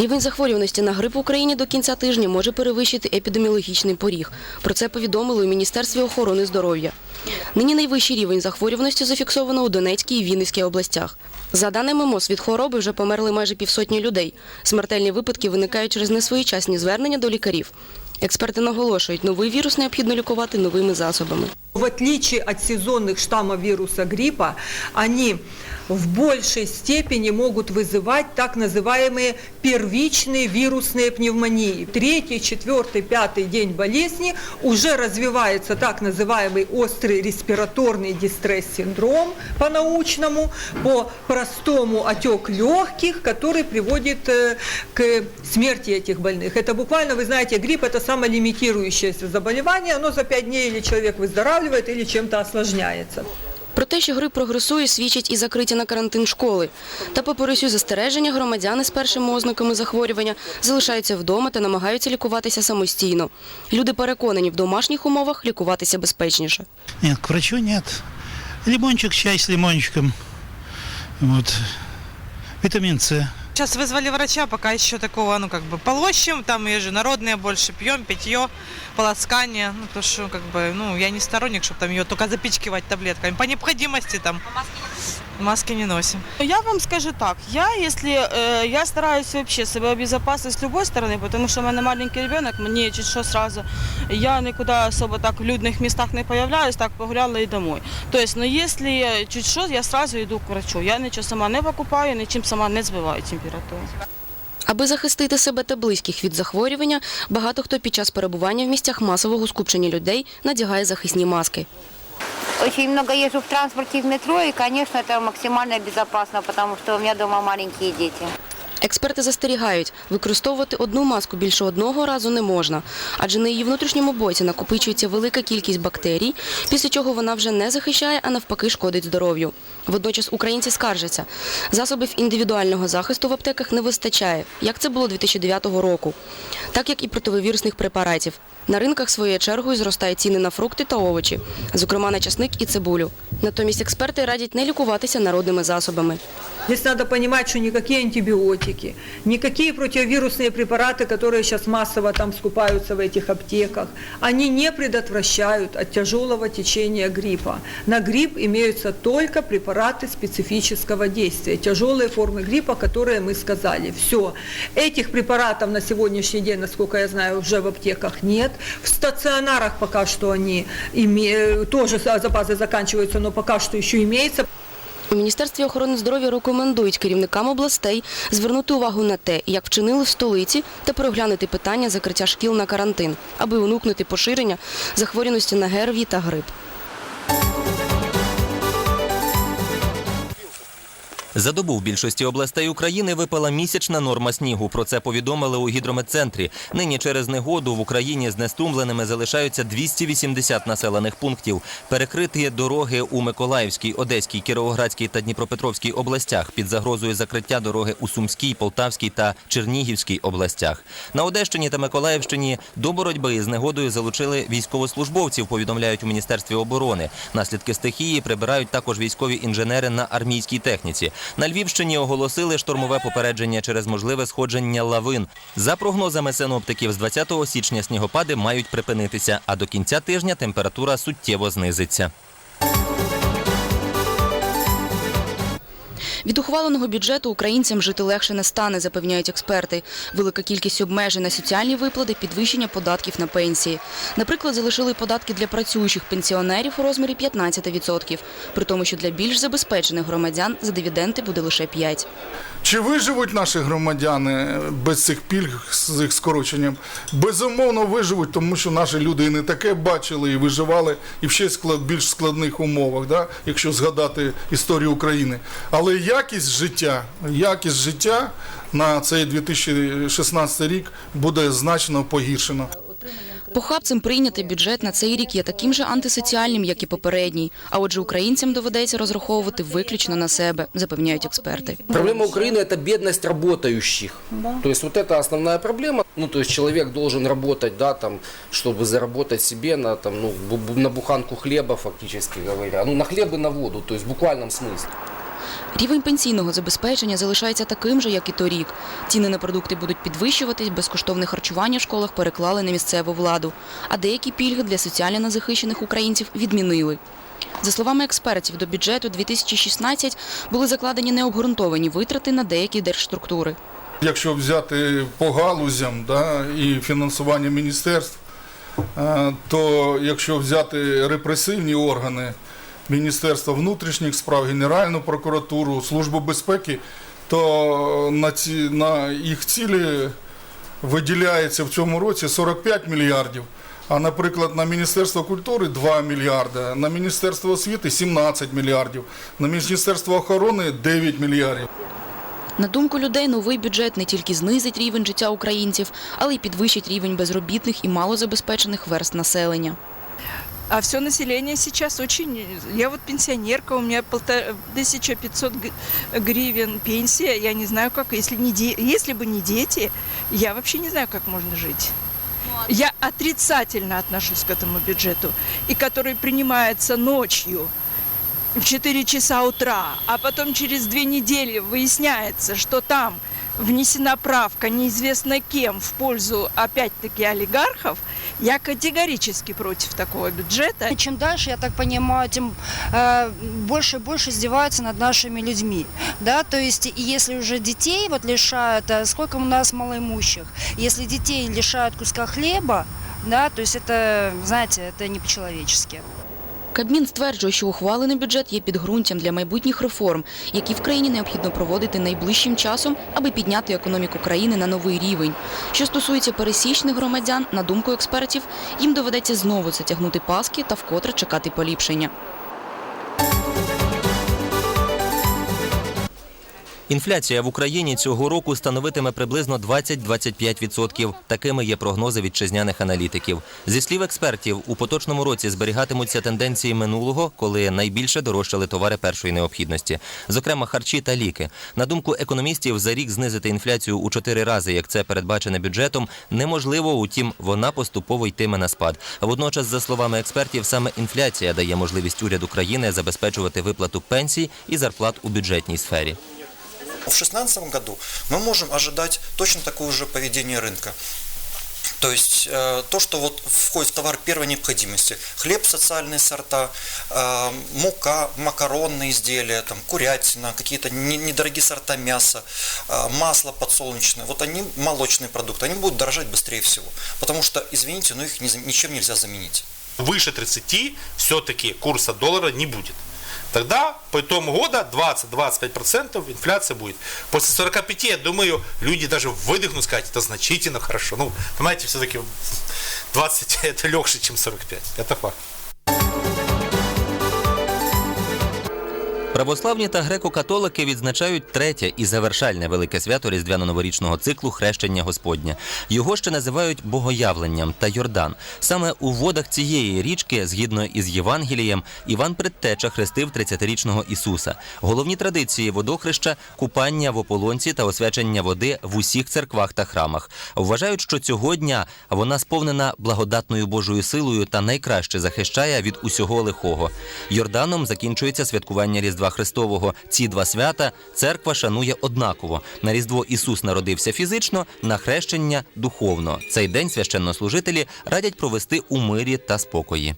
Рівень захворюваності на грип в Україні до кінця тижня може перевищити епідеміологічний поріг. Про це повідомили у Міністерстві охорони здоров'я. Нині найвищий рівень захворюваності зафіксовано у Донецькій і Вінницькій областях. За даними МОЗ, від хвороби вже померли майже півсотні людей. Смертельні випадки виникають через несвоєчасні звернення до лікарів. Експерти наголошують, новий вірус необхідно лікувати новими засобами. В отличие от сезонных штаммов вируса гриппа, они в большей степени могут вызывать так называемые первичные вирусные пневмонии. Третий, четвертый, пятый день болезни уже развивается так называемый острый респираторный дистресс-синдром по-научному, по-простому отек легких, который приводит э, к смерти этих больных. Это буквально, вы знаете, грипп это самолимитирующееся заболевание, оно за 5 дней или человек выздоравливает, или чем-то осложняется. Про те, що грип прогресує, свідчать і закриті на карантин школи. Та попри усі застереження, громадяни з першими ознаками захворювання залишаються вдома та намагаються лікуватися самостійно. Люди переконані, в домашніх умовах лікуватися безпечніше. Нет, к врачу нет. Лимончик, чай с лимончиком. Вот. Витамин С. Сейчас вызвали врача, пока еще такого, ну, как бы, полощем, там международные больше пьем, питье, полоскание, ну, потому что, как бы, ну, я не сторонник, чтобы там ее только запичкивать таблетками. По необходимости там. Маски не носим. Я вам скажу так, я если э, я стараюсь вообще себя обезопасить с любой стороны, потому что у меня маленький ребенок, мне чуть что сразу, я никуда особо так в людных местах не появляюсь, так погуляла и домой. То есть, но если чуть что, я сразу иду к врачу. Я ничего сама не покупаю, ничем сама не збиваю температуру. Аби захистити себе та близьких від захворювання, багато хто під час перебування в місцях масового скупчення людей надягає захисні маски. Очень много езжу в транспорте в метро, и, конечно, это максимально безопасно, потому что у меня дома маленькие дети. Експерти застерігають, використовувати одну маску більше одного разу не можна, адже на її внутрішньому боці накопичується велика кількість бактерій, після чого вона вже не захищає, а навпаки шкодить здоров'ю. Водночас українці скаржаться, засобів індивідуального захисту в аптеках не вистачає, як це було 2009 року, так як і противовірусних препаратів. На ринках своєю чергою зростають ціни на фрукти та овочі, зокрема на часник і цибулю. Натомість експерти радять не лікуватися народними засобами. Здесь надо понимать, что никакие антибиотики, никакие противовирусные препараты, которые сейчас массово там скупаются в этих аптеках, они не предотвращают от тяжелого течения гриппа. На грипп имеются только препараты специфического действия, тяжелые формы гриппа, которые мы сказали. Все. Этих препаратов на сегодняшний день, насколько я знаю, уже в аптеках нет. В стационарах пока что они име- тоже запасы заканчиваются, но пока что еще имеется. У Міністерстві охорони здоров'я рекомендують керівникам областей звернути увагу на те, як вчинили в столиці, та переглянути питання закриття шкіл на карантин, аби уникнути поширення захворюваності на ГРВІ та грип. За добу в більшості областей України випала місячна норма снігу. Про це повідомили у гідрометцентрі. Нині через негоду в Україні знеструмленими залишаються 280 населених пунктів. Перекриті дороги у Миколаївській, Одеській, Кіровоградській та Дніпропетровській областях під загрозою закриття дороги у Сумській, Полтавській та Чернігівській областях. На Одещині та Миколаївщині до боротьби з негодою залучили військовослужбовців. Повідомляють у міністерстві оборони. Наслідки стихії прибирають також військові інженери на армійській техніці. На Львівщині оголосили штормове попередження через можливе сходження лавин. За прогнозами синоптиків, з 20 січня снігопади мають припинитися, а до кінця тижня температура суттєво знизиться. Від ухваленого бюджету українцям жити легше не стане, запевняють експерти. Велика кількість обмежень на соціальні виплати, підвищення податків на пенсії. Наприклад, залишили податки для працюючих пенсіонерів у розмірі 15%, при тому, що для більш забезпечених громадян за дивіденди буде лише 5%. Чи виживуть наші громадяни без цих пільг з їх скороченням? Безумовно, виживуть, тому що наші люди і не таке бачили, і виживали, і в ще склад, більш складних умовах, да? якщо згадати історію України. Але якість життя, якість життя на цей 2016 рік буде значно погіршена. Похабцем прийнятий бюджет на цей рік є таким же антисоціальним, як і попередній. А отже, українцям доведеться розраховувати виключно на себе, запевняють експерти. Проблема Украины – это бедность работающих. То есть вот это основная проблема. Ну, то есть человек должен работать, да, там, чтобы заработать себе на, там, ну, бу- бу- на буханку хлеба, фактически говоря. Ну, на хлеб и на воду, то есть в буквальном смысле. Рівень пенсійного забезпечення залишається таким же, як і торік. Ціни на продукти будуть підвищуватись, безкоштовне харчування в школах переклали на місцеву владу, а деякі пільги для соціально незахищених українців відмінили. За словами експертів, до бюджету 2016 були закладені необґрунтовані витрати на деякі держструктури. Якщо взяти по галузям да, і фінансування міністерств, е, то якщо взяти репресивні органи Міністерства внутрішніх справ, Генеральну прокуратуру, Службу безпеки, то на, ці, на їх цілі виділяється в цьому році 45 мільярдів. А, наприклад, на Міністерство культури 2 мільярди, на Міністерство освіти 17 мільярдів, на Міністерство охорони 9 мільярдів. На думку людей, новий бюджет не тільки знизить рівень життя українців, але й підвищить рівень безробітних і малозабезпечених верст населення. А все население сейчас очень... Я вот пенсионерка, у меня полтора... 1500 г- гривен пенсия. Я не знаю, как... Если, не де... Если бы не дети, я вообще не знаю, как можно жить. Я отрицательно отношусь к этому бюджету, и который принимается ночью в 4 часа утра, а потом через две недели выясняется, что там внесена правка неизвестно кем в пользу, опять-таки, олигархов, я категорически против такого бюджета. Чем дальше, я так понимаю, тем э, больше и больше издеваются над нашими людьми. Да? То есть, и если уже детей вот лишают, а сколько у нас малоимущих, если детей лишают куска хлеба, да, то есть это, знаете, это не по-человечески. Кабмін стверджує, що ухвалений бюджет є підґрунтям для майбутніх реформ, які в країні необхідно проводити найближчим часом, аби підняти економіку країни на новий рівень. Що стосується пересічних громадян, на думку експертів, їм доведеться знову затягнути паски та вкотре чекати поліпшення. Інфляція в Україні цього року становитиме приблизно 20-25%. Такими є прогнози вітчизняних аналітиків. Зі слів експертів, у поточному році зберігатимуться тенденції минулого, коли найбільше дорожчали товари першої необхідності, зокрема харчі та ліки. На думку економістів, за рік знизити інфляцію у чотири рази, як це передбачене бюджетом, неможливо. Утім, вона поступово йтиме на спад. Водночас, за словами експертів, саме інфляція дає можливість уряду країни забезпечувати виплату пенсій і зарплат у бюджетній сфері. В 2016 году мы можем ожидать точно такое же поведение рынка. То есть э, то, что вот входит в товар первой необходимости, хлеб, социальные сорта, э, мука, макаронные изделия, там, курятина, какие-то не- недорогие сорта мяса, э, масло подсолнечное, вот они, молочные продукты, они будут дорожать быстрее всего. Потому что, извините, но их ничем нельзя заменить. выше 30 все-таки курса доллара не будет. Тогда по итогу года 20-25% инфляция будет. После 45, я думаю, люди даже выдохнут, сказать, это значительно хорошо. Ну, понимаете, все-таки 20 это легче, чем 45. Это факт. Православні та греко-католики відзначають третє і завершальне велике свято різдвяно-новорічного циклу хрещення Господня. Його ще називають богоявленням та Йордан. Саме у водах цієї річки, згідно із Євангелієм, Іван Предтеча хрестив 30-річного Ісуса. Головні традиції водохреща купання в ополонці та освячення води в усіх церквах та храмах. Вважають, що цього дня вона сповнена благодатною Божою силою та найкраще захищає від усього лихого. Йорданом закінчується святкування Христового. Ці два свята церква шанує однаково. На Різдво Ісус народився фізично, на хрещення духовно. Цей день священнослужителі радять провести у мирі та спокої.